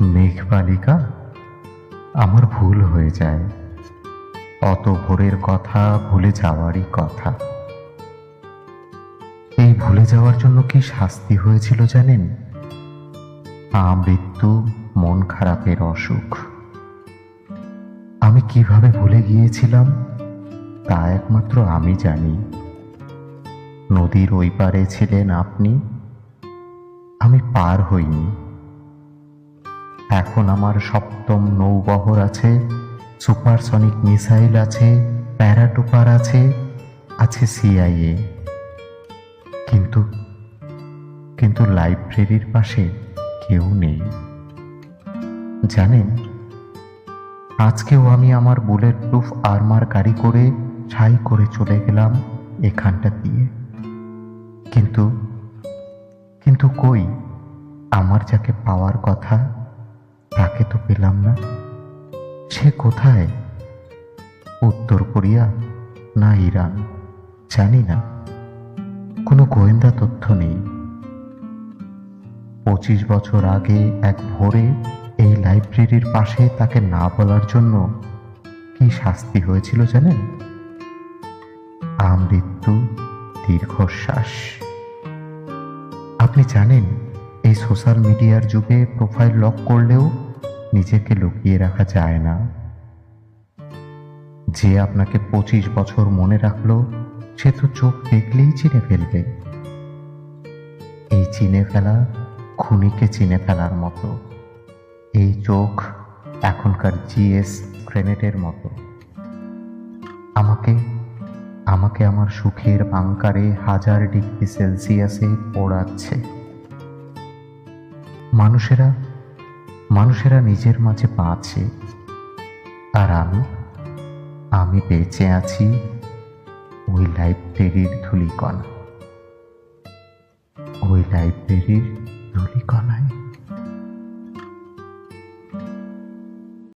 মেঘবালিকা, আমার ভুল হয়ে যায়। অত ভোরের কথা, ভুলে যাওয়ারই কথা। এই ভুলে যাওয়ার জন্য কি শাস্তি হয়েছিল জানেন? আমৃত্যু মন খারাপের অসুখ। আমি কীভাবে ভুলে গিয়েছিলাম, তা একমাত্র আমি জানি। নদীর ওই পারে ছিলেন আপনি। আমি পার হইনি। এখন আমার সপ্তম নৌবহর আছে, সুপারসনিক মিসাইল আছে, প্যারাটুপার আছে আছে সিআইএ। কিন্তু কিন্তু লাইব্রেরির পাশে কেউ নেই। জানেন, আজকেও আমি আমার বুলেট প্রুফ আর্মার গাড়ি করে ছাই করে চলে গেলাম এখানটা দিয়ে। কিন্তু কিন্তু কই আমার যাকে পাওয়ার কথা? তাকে তো পেলাম না। সে কোথায়? উত্তর কোরিয়া না ইরান, জানি না। কোনো গোয়েন্দা তথ্য নেই। পঁচিশ বছর আগে এক ভোরে এই লাইব্রেরির পাশে তাকে না বলার জন্য কি শাস্তি হয়েছিল জানেন? আমৃত্যু দীর্ঘশ্বাস। আপনি জানেন, এই সোশ্যাল মিডিয়ার যুগে প্রোফাইল লক করলেও নিজেকে লুকিয়ে রাখা যায় না। যে আপনাকে পঁচিশ বছর মনে রাখল, সে তো চোখ দেখলেই চিনে ফেলবে। এই চিনে ফেলা খুনিকে চিনে ফেলার মতো। এই চোখ এখনকার জিএস গ্রেনেডের মতো। আমাকে আমাকে আমার সুখের বাংকারে হাজার ডিগ্রি সেলসিয়াসে পোড়াচ্ছে। মানুষেরা মানুষেরা নিজের মাঝে পাচ্ছে আর আমি আমি বেঁচে আছি ওই লাইব্রেরির ধুলিকণা। ওই লাইব্রেরির